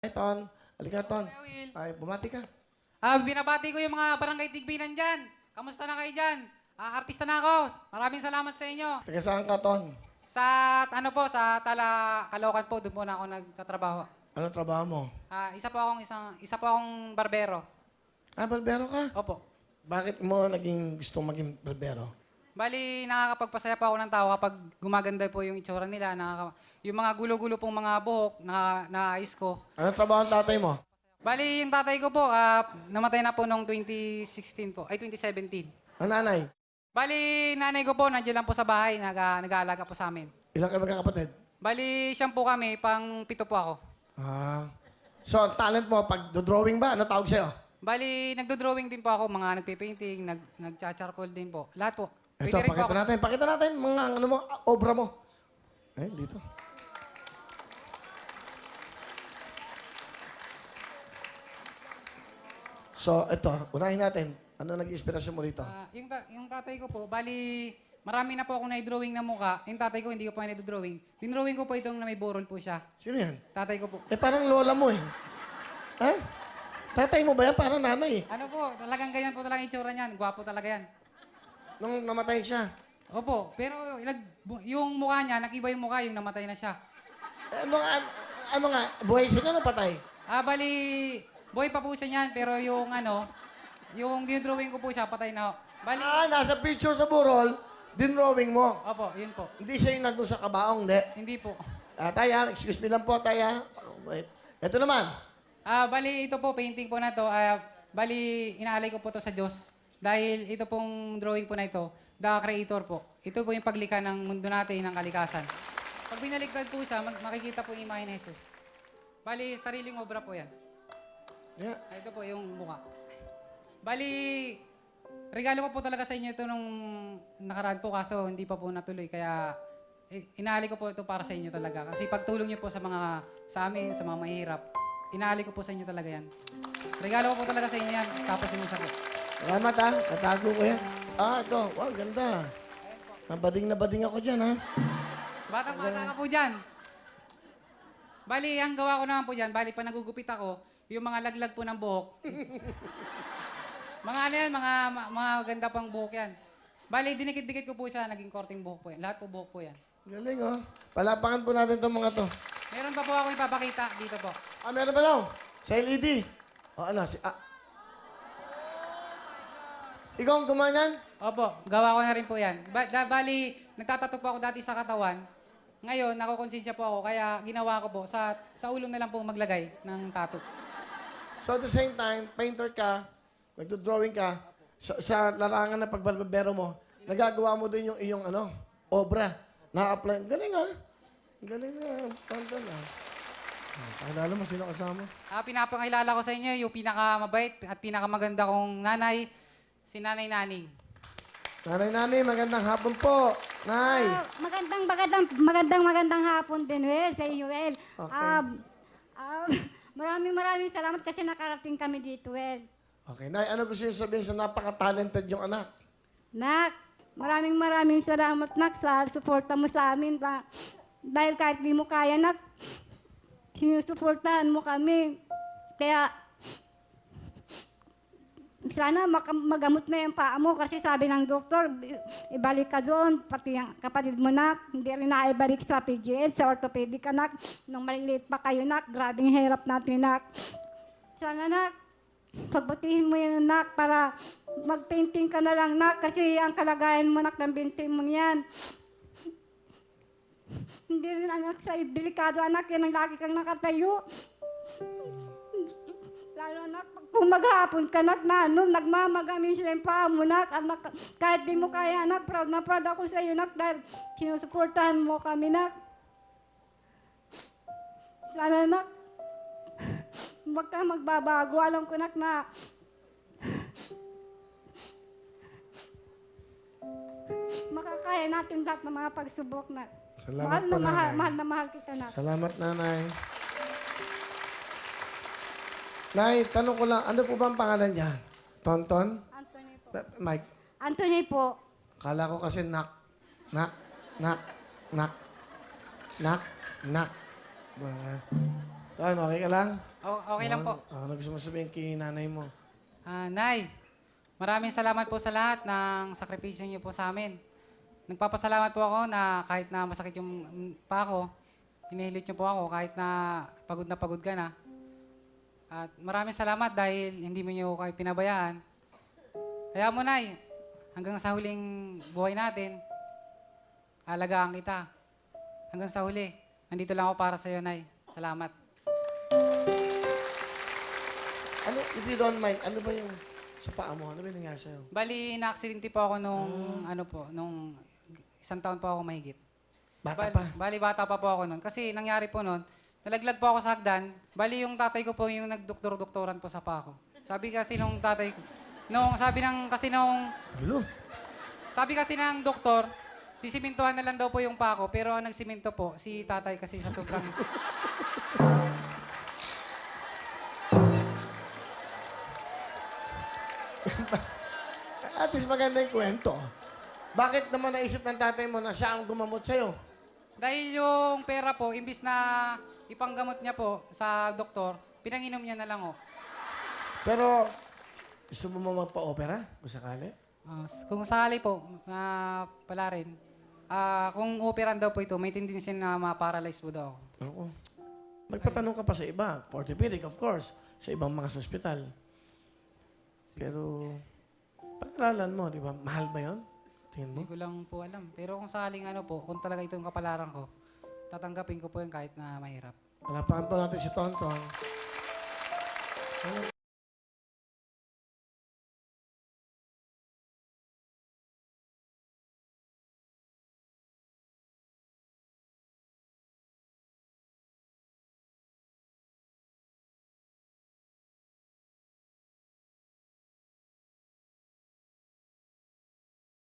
Ay, Ton. Halika, Ton. Will. Ay, bumati ka. Ah, binabati ko yung mga barangay tigbinan dyan. Kamusta na kayo dyan? Ah, artista na ako. Maraming salamat sa inyo. Taga saan ka, Ton? Sa, ano po, sa Tala, Caloocan po, doon po na ako nagtatrabaho. Anong trabaho mo? Ah, isa po akong isang, isa po akong barbero. Ah, barbero ka? Opo. Bakit mo naging gusto maging barbero? Bali, nakakapagpasaya pa ako ng tao kapag gumaganda po yung itsura nila. Nakaka- yung mga gulo-gulo pong mga buhok na naayos ko. Anong trabaho ng tatay mo? Bali, yung tatay ko po, ah, namatay na po noong 2016 po, ay 2017. Ang nanay? Bali, nanay ko po, nandiyan lang po sa bahay, nag, nag-aalaga po sa amin. Ilang kayo magkakapatid? Bali, siyam po kami, pang pito po ako. Ah. So, ang talent mo, pag drawing ba, ano tawag sa'yo? Bali, nagdo-drawing din po ako, mga nagpe-painting, nag, nagcha-charcoal din po. Lahat po. Ito, po pakita natin. Pakita natin mga ano mo, obra mo. Ay, dito. So, ito, unahin natin. Ano nag-inspirasyon mo rito? Ah, yung, ta- yung tatay ko po, bali, marami na po ako na-drawing na mukha. Yung tatay ko, hindi ko pa na-drawing. Dinrawing ko po itong na may borol po siya. Sino yan? Tatay ko po. Eh, parang lola mo eh. Ha? Tatay mo ba yan? Parang nanay eh. Ano po, talagang ganyan po talaga yung itsura niyan. Gwapo talaga yan. Nung namatay siya. Opo, pero ilag, bu- yung mukha niya, nag-iba yung mukha, yung namatay na siya. Eh, Ano, nga- ano nga, buhay siya na patay? Ah, bali, boy pa po siya niyan, pero yung ano, yung dinrawing ko po siya, patay na. ho. Bali, Ah, nasa picture sa burol, dinrawing mo. opo, yun po. Hindi siya yung nandun sa kabaong, hindi. Hindi po. Ah, taya, excuse me lang po, taya. Oh, wait. Ito naman. Ah, bali, ito po, painting po na to. Ah, bali, inaalay ko po to sa Diyos. Dahil ito pong drawing po na ito, the creator po. Ito po yung paglikha ng mundo natin, ng kalikasan. Pag binaliktad po siya, mag- makikita po yung imahe ni Jesus. Bali, sariling obra po yan. Yeah. Ah, Ito po yung mukha. Bali, regalo ko po talaga sa inyo ito nung nakaraan po kaso hindi pa po natuloy. Kaya inaali ko po ito para sa inyo talaga. Kasi pagtulong niyo po sa mga sa amin, sa mga mahirap, inaali ko po sa inyo talaga yan. Regalo ko po talaga sa inyo yan. Tapos yung isa po. Salamat ha. Natago ko yan. Ah, ito. Wow, ganda. Nabading na bading ako dyan ha. Batang bata ka po dyan. Bali, ang gawa ko naman po dyan, bali pa nagugupit ako, yung mga laglag po ng buhok. mga ano yan, mga, mga ganda pang buhok yan. Bali, dinikit-dikit ko po siya, naging korting buhok po yan. Lahat po buhok po yan. Galing oh. Palapakan po natin itong mga to. Meron pa po ako ipapakita dito po. Ah, meron ba daw? Sa LED. O ano, si... Ah. Ikaw ang gumanyan? Opo, gawa ko na rin po yan. Ba- da- bali, nagtatato po ako dati sa katawan. Ngayon, nakukonsensya po ako, kaya ginawa ko po, sa, sa ulo na lang po maglagay ng tattoo. So at the same time, painter ka, nagdo-drawing ka, sa, sa larangan ng pagbarbero mo, nagagawa mo din yung iyong ano, obra. Na-apply. Galing ah. Galing na. Tantan ah. Ah, Pakilala mo, sino kasama? Ah, pinapakilala ko sa inyo yung pinakamabait at pinakamaganda kong nanay, si Nanay Naning. Nanay, nanay, magandang hapon po. Nay. Ah, magandang magandang magandang magandang hapon din, Well, sa iyo, Well. Okay. Ah, ah, maraming maraming salamat kasi nakarating kami dito, Well. Okay, Nay, ano gusto niyo sabihin sa napaka-talented yung anak? Nak, maraming maraming salamat, Nak, sa suporta mo sa amin. Ba, dahil kahit di mo kaya, Nak, sinusuportahan mo kami. Kaya, sana magamot na yung paa mo kasi sabi ng doktor, ibalik ka doon, pati ang kapatid mo nak, hindi rin naibalik sa PGL, sa orthopedic anak, nung maliliit pa kayo nak, grabing hirap natin nak. Sana nak, pagbutihin mo yan nak para mag-painting ka na lang nak kasi ang kalagayan mo nak ng binti mo yan. Hindi rin anak sa delikado anak, yan ang lagi kang nakatayo. Lalo na kung maghapon ka nak na ano, nagmamagamin sila yung paa mo nak, anak, kahit di mo kaya nak, proud na proud ako sa iyo nak dahil sinusuportahan mo kami nak. Sana nak, Huwag ka magbabago. Alam ko nak na makakaya natin lahat ng mga pagsubok na. Salamat mahal na mahal, mahal na mahal kita na. Salamat, nanay. Nay, tanong ko lang, ano po ba ang pangalan niya? Tonton? Anthony po. Pa- Mike? Anthony po. Kala ko kasi nak, nak, nak, nak, nak, nak. Ba- Ton, okay ka lang? O- okay lang po. Ah, ano gusto mo sabihin kay nanay mo? Ah, Nay, maraming salamat po sa lahat ng sakripisyo niyo po sa amin. Nagpapasalamat po ako na kahit na masakit yung mm, pa ako, hinihilit niyo po ako kahit na pagod na pagod ka na. At maraming salamat dahil hindi mo niyo kayo pinabayaan. Kaya mo, Nay, hanggang sa huling buhay natin, alagaan kita. Hanggang sa huli, nandito lang ako para sa iyo, Nay. Salamat. Ano, if you don't mind, ano ba yung sa paa mo? Ano ba yung nangyari sa'yo? Bali, na-aksidente po ako nung, ano po, nung isang taon po ako mahigit. Bata Bali, pa. bali, bata pa po ako noon. Kasi nangyari po noon, nalaglag po ako sa hagdan. Bali, yung tatay ko po yung nagdoktor-doktoran po sa pa ako. Sabi kasi nung tatay ko, nung, sabi ng, kasi nung, Ulo. sabi kasi ng doktor, sisimintuhan na lang daw po yung pa ako, pero ang nagsiminto po, si tatay kasi sa sobrang, At least maganda yung kwento. Bakit naman naisip ng tatay mo na siya ang gumamot sa'yo? dahil yung pera po, imbis na ipanggamot niya po sa doktor, pinanginom niya na lang oh. Pero, gusto mo mo magpa-opera? Kung sakali? Ah, s- kung sakali po, na pala rin, ah, kung operan daw po ito, may tendency na ma-paralyze po daw. ako. Oo. Magpatanong ka pa sa iba. Orthopedic, of course. Sa ibang mga hospital. Pero, pag-aralan mo, di ba? Mahal ba yun? Tingin mo? Hindi ko lang po alam. Pero kung sakaling ano po, kung talaga ito yung kapalaran ko, tatanggapin ko po yun kahit na mahirap. Wala pa natin si Tonton.